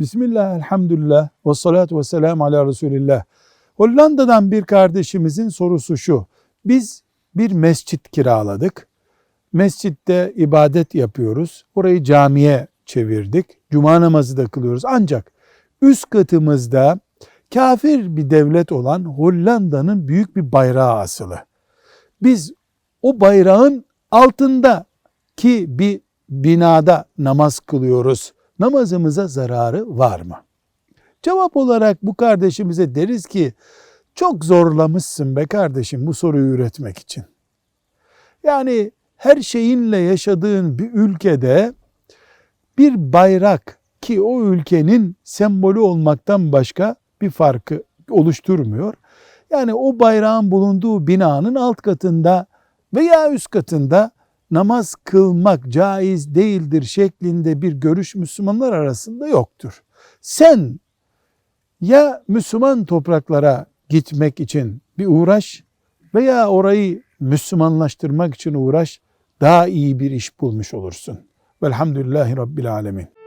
Bismillah, elhamdülillah, ve salatu ve selamu ala Resulillah. Hollanda'dan bir kardeşimizin sorusu şu. Biz bir mescit kiraladık. Mescitte ibadet yapıyoruz. Orayı camiye çevirdik. Cuma namazı da kılıyoruz. Ancak üst katımızda kafir bir devlet olan Hollanda'nın büyük bir bayrağı asılı. Biz o bayrağın altında ki bir binada namaz kılıyoruz. Namazımıza zararı var mı? Cevap olarak bu kardeşimize deriz ki çok zorlamışsın be kardeşim bu soruyu üretmek için. Yani her şeyinle yaşadığın bir ülkede bir bayrak ki o ülkenin sembolü olmaktan başka bir farkı oluşturmuyor. Yani o bayrağın bulunduğu binanın alt katında veya üst katında namaz kılmak caiz değildir şeklinde bir görüş Müslümanlar arasında yoktur. Sen ya Müslüman topraklara gitmek için bir uğraş veya orayı Müslümanlaştırmak için uğraş daha iyi bir iş bulmuş olursun. Velhamdülillahi Rabbil Alemin.